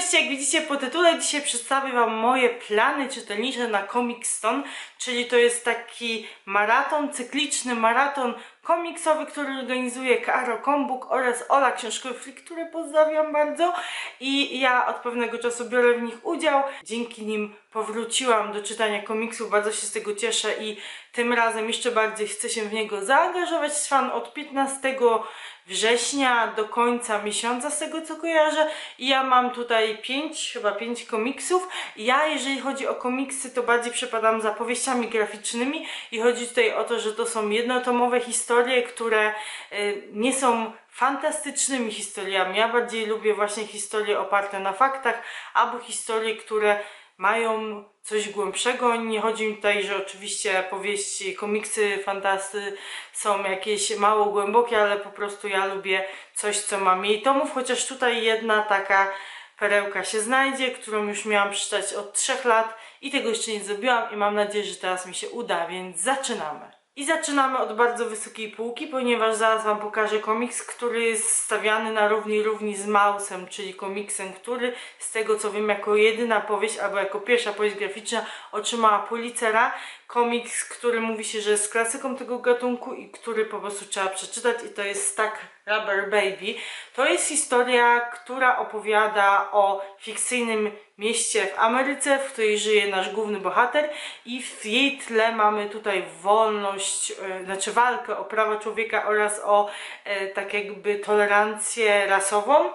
Cześć, jak widzicie po tytule, dzisiaj przedstawię Wam moje plany czytelnicze na Comic Stone, czyli to jest taki maraton, cykliczny maraton komiksowy, który organizuje Karo Kombuk oraz Ola Książkowski, które pozdrawiam bardzo i ja od pewnego czasu biorę w nich udział. Dzięki nim powróciłam do czytania komiksów, bardzo się z tego cieszę i tym razem jeszcze bardziej chcę się w niego zaangażować. Trwam od 15 września do końca miesiąca z tego co kojarzę i ja mam tutaj 5, chyba 5 komiksów. Ja jeżeli chodzi o komiksy to bardziej przepadam za powieściami graficznymi i chodzi tutaj o to, że to są jednotomowe historie, które y, nie są fantastycznymi historiami. Ja bardziej lubię właśnie historie oparte na faktach albo historie, które mają coś głębszego. Nie chodzi mi tutaj, że oczywiście powieści, komiksy, fantasy są jakieś mało głębokie, ale po prostu ja lubię coś, co ma mniej tomów, chociaż tutaj jedna taka perełka się znajdzie, którą już miałam przeczytać od trzech lat i tego jeszcze nie zrobiłam i mam nadzieję, że teraz mi się uda, więc zaczynamy. I zaczynamy od bardzo wysokiej półki, ponieważ zaraz Wam pokażę komiks, który jest stawiany na równi równi z Mausem, czyli komiksem, który z tego co wiem jako jedyna powieść, albo jako pierwsza powieść graficzna otrzymała Pulitzera. Komiks, który mówi się, że jest klasyką tego gatunku i który po prostu trzeba przeczytać i to jest tak Rubber Baby. To jest historia, która opowiada o fikcyjnym mieście w Ameryce, w której żyje nasz główny bohater i w jej tle mamy tutaj wolność, e, znaczy walkę o prawa człowieka oraz o e, tak jakby tolerancję rasową.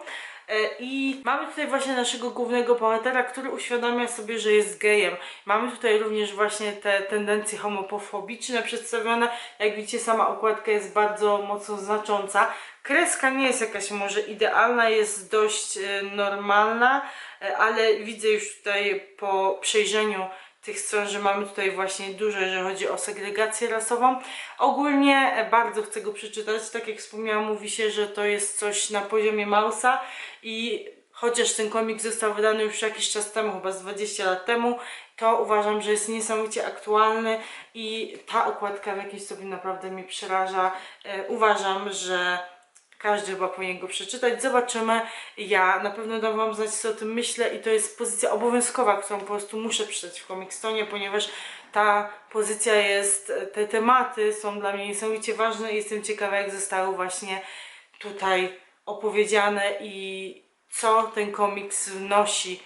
E, I mamy tutaj właśnie naszego głównego bohatera, który uświadamia sobie, że jest gejem. Mamy tutaj również właśnie te tendencje homofobiczne przedstawione. Jak widzicie, sama okładka jest bardzo mocno znacząca. Kreska nie jest jakaś może idealna, jest dość e, normalna, e, ale widzę już tutaj po przejrzeniu tych stron, że mamy tutaj właśnie dużo, jeżeli chodzi o segregację rasową. Ogólnie e, bardzo chcę go przeczytać. Tak jak wspomniałam, mówi się, że to jest coś na poziomie Mausa i chociaż ten komik został wydany już jakiś czas temu, chyba z 20 lat temu, to uważam, że jest niesamowicie aktualny i ta okładka w jakiś stopniu naprawdę mnie przeraża. E, uważam, że każdy chyba powinien go przeczytać. Zobaczymy. Ja na pewno dam Wam znać, co o tym myślę i to jest pozycja obowiązkowa, którą po prostu muszę przeczytać w Comicstonie, ponieważ ta pozycja jest, te tematy są dla mnie niesamowicie ważne i jestem ciekawa, jak zostały właśnie tutaj opowiedziane i co ten komiks wnosi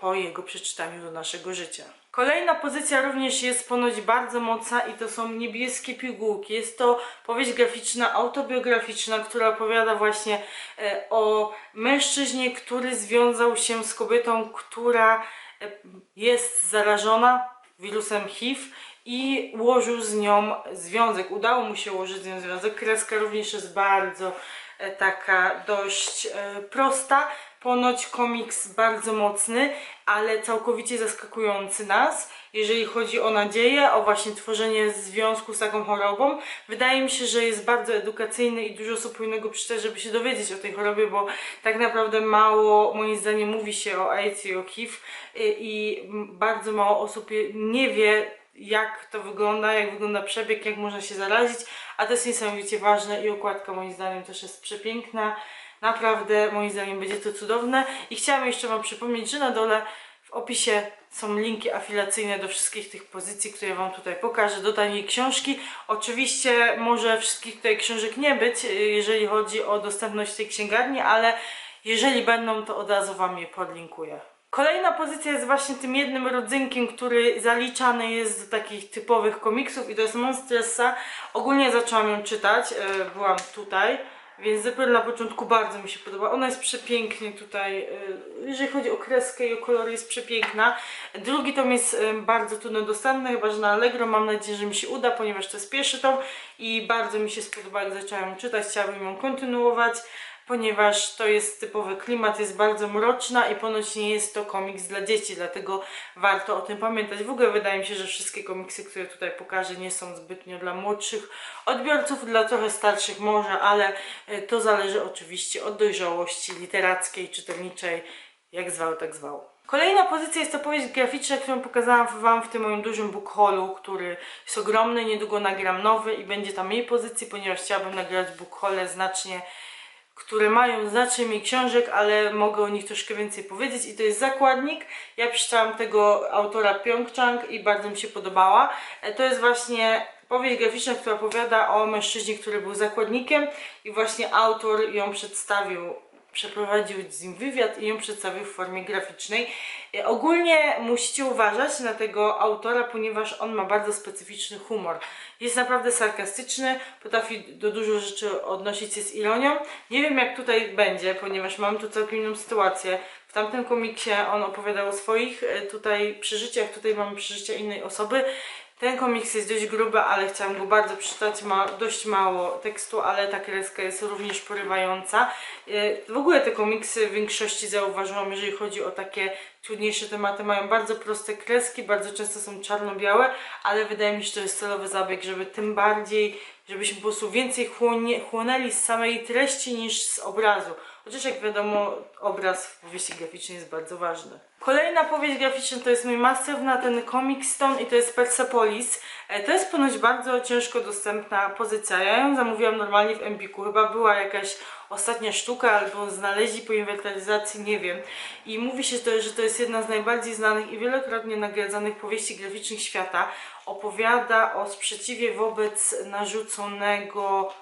po jego przeczytaniu do naszego życia. Kolejna pozycja również jest ponoć bardzo mocna i to są niebieskie pigułki. Jest to powieść graficzna, autobiograficzna, która opowiada właśnie e, o mężczyźnie, który związał się z kobietą, która e, jest zarażona wirusem HIV i ułożył z nią związek. Udało mu się ułożyć z nią związek. Kreska również jest bardzo e, taka dość prosta. Ponoć komiks bardzo mocny, ale całkowicie zaskakujący nas, jeżeli chodzi o nadzieję, o właśnie tworzenie związku z taką chorobą. Wydaje mi się, że jest bardzo edukacyjny i dużo osób powinno go przeczytać, żeby się dowiedzieć o tej chorobie, bo tak naprawdę mało, moim zdaniem, mówi się o AIDS i o HIV i, i bardzo mało osób nie wie, jak to wygląda, jak wygląda przebieg, jak można się zarazić, a to jest niesamowicie ważne i okładka moim zdaniem też jest przepiękna. Naprawdę moim zdaniem będzie to cudowne i chciałam jeszcze Wam przypomnieć, że na dole w opisie są linki afiliacyjne do wszystkich tych pozycji, które Wam tutaj pokażę, do taniej książki. Oczywiście może wszystkich tutaj książek nie być, jeżeli chodzi o dostępność tej księgarni, ale jeżeli będą, to od razu Wam je podlinkuję. Kolejna pozycja jest właśnie tym jednym rodzynkiem, który zaliczany jest do takich typowych komiksów i to jest Monstressa. Ogólnie zaczęłam ją czytać, e, byłam tutaj, więc dopiero na początku bardzo mi się podoba. Ona jest przepięknie tutaj, e, jeżeli chodzi o kreskę i o kolory jest przepiękna. Drugi tom jest e, bardzo trudno dostępny, chyba że na Allegro. Mam nadzieję, że mi się uda, ponieważ to jest pierwszy tom i bardzo mi się spodoba, jak zaczęłam czytać. Chciałabym ją kontynuować ponieważ to jest typowy klimat, jest bardzo mroczna i ponoć nie jest to komiks dla dzieci, dlatego warto o tym pamiętać. W ogóle wydaje mi się, że wszystkie komiksy, które tutaj pokażę, nie są zbytnio dla młodszych odbiorców, dla trochę starszych może, ale e, to zależy oczywiście od dojrzałości literackiej, czytelniczej, jak zwał, tak zwał. Kolejna pozycja jest to powieść graficzna, którą pokazałam Wam w tym moim dużym book haulu, który jest ogromny, niedługo nagram nowy i będzie tam mniej pozycji, ponieważ chciałabym nagrać book haule znacznie które mają znacznie mniej książek, ale mogę o nich troszkę więcej powiedzieć i to jest Zakładnik. Ja przeczytałam tego autora Pyeongchang i bardzo mi się podobała. E, To jest właśnie powieść graficzna, która opowiada o mężczyźnie, który był zakładnikiem i właśnie autor ją przedstawił przeprowadził z nim wywiad i ją przedstawił w formie graficznej. E, Ogólnie musicie uważać na tego autora, ponieważ on ma bardzo specyficzny humor. Jest naprawdę sarkastyczny, potrafi do dużo rzeczy odnosić się z ironią. Nie wiem jak tutaj będzie, ponieważ mam tu całkiem inną sytuację. W tamtym komiksie on opowiadał o swoich e, tutaj przeżyciach, tutaj mamy przeżycia innej osoby. Ten komiks jest dość gruby, ale chciałam go bardzo przeczytać. Ma dość mało tekstu, ale ta kreska jest również porywająca. E, W ogóle te komiksy w większości zauważyłam, jeżeli chodzi o takie trudniejsze tematy, mają bardzo proste kreski, bardzo często są czarno-białe, ale wydaje mi się, że to jest celowy zabieg, żeby tym bardziej, żebyśmy po prostu więcej chłonie, chłonęli z samej treści niż z obrazu. Chociaż jak wiadomo, obraz w powieści graficznej jest bardzo ważny. Kolejna powieść graficzna to jest mój master na ten Comic Stone i to jest Persepolis. E, To jest ponoć bardzo ciężko dostępna pozycja. Ja ją zamówiłam normalnie w Empiku. Chyba była jakaś ostatnia sztuka albo znaleźli po inwentaryzacji, nie wiem. I mówi się, to, że to jest jedna z najbardziej znanych i wielokrotnie nagradzanych powieści graficznych świata. Opowiada o sprzeciwie wobec narzuconego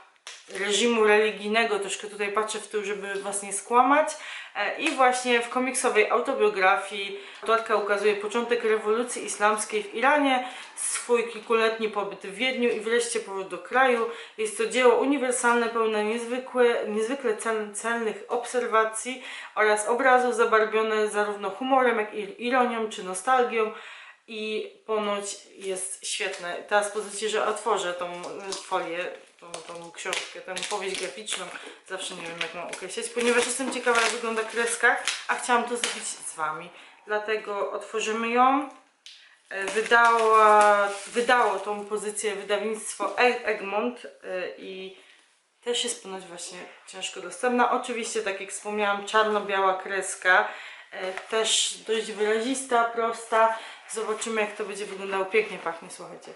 reżimu religijnego, troszkę tutaj patrzę w tył, żeby was nie skłamać. E, I właśnie w komiksowej autobiografii autorka ukazuje początek rewolucji islamskiej w Iranie, swój kilkuletni pobyt w Wiedniu i wreszcie powrót do kraju. Jest to dzieło uniwersalne, pełne niezwykłe, niezwykle cel, celnych obserwacji oraz obrazów zabarwione zarówno humorem, jak i ironią czy nostalgią. I ponoć jest świetne. Teraz pozwólcie, że otworzę tą y, folię, tą, tą książkę, tę powieść graficzną. Zawsze nie wiem, jak mam określić, ponieważ jestem ciekawa, jak wygląda kreska, a chciałam to zrobić z Wami. Dlatego otworzymy ją. E, Wydała, wydało tą pozycję wydawnictwo E- Egmont i też jest ponoć właśnie ciężko dostępna. Oczywiście, tak jak wspomniałam, czarno-biała kreska. E, Też dość wyrazista, prosta. Zobaczymy, jak to będzie wyglądało. Pięknie pachnie, słuchajcie.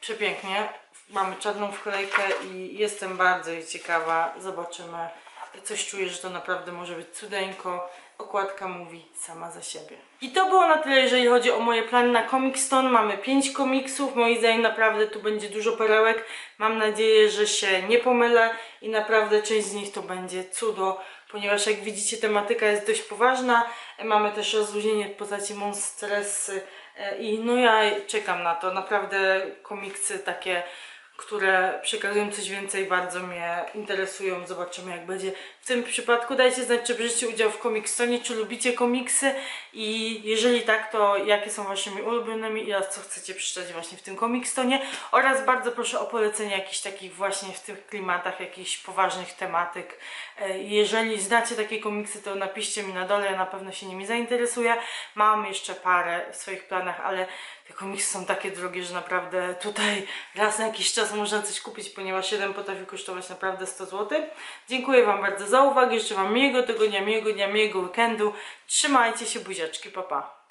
Przepięknie. Mamy czarną wklejkę i jestem bardzo jej ciekawa. Zobaczymy. Coś czuję, że to naprawdę może być cudeńko. Okładka mówi sama za siebie. I to było na tyle, jeżeli chodzi o moje plany na Comic Stone. Mamy 5 komiksów. Moim zdaniem naprawdę tu będzie dużo perełek. Mam nadzieję, że się nie pomylę i naprawdę część z nich to będzie cudo, ponieważ jak widzicie tematyka jest dość poważna. Mamy też rozluźnienie w postaci monstresy e, i no ja czekam na to. Naprawdę komiksy takie które przekazują coś więcej, bardzo mnie interesują. Zobaczymy jak będzie. W tym przypadku dajcie znać, czy bierzecie udział w Comicstonie, czy lubicie komiksy i jeżeli tak, to jakie są waszymi ulubionymi i co chcecie przeczytać właśnie w tym Comicstonie oraz bardzo proszę o polecenie jakichś takich właśnie w tych klimatach, jakichś poważnych tematyk. E, Jeżeli znacie takie komiksy, to napiszcie mi na dole, ja na pewno się nimi zainteresuję. Mam jeszcze parę w swoich planach, ale te komiksy są takie drogie, że naprawdę tutaj raz na jakiś czas można coś kupić, ponieważ jeden potrafi kosztować naprawdę 100 zł. Dziękuję Wam bardzo za uwagę, życzę Wam miłego tygodnia, miłego dnia, miłego weekendu. Trzymajcie się, buziaczki, pa pa.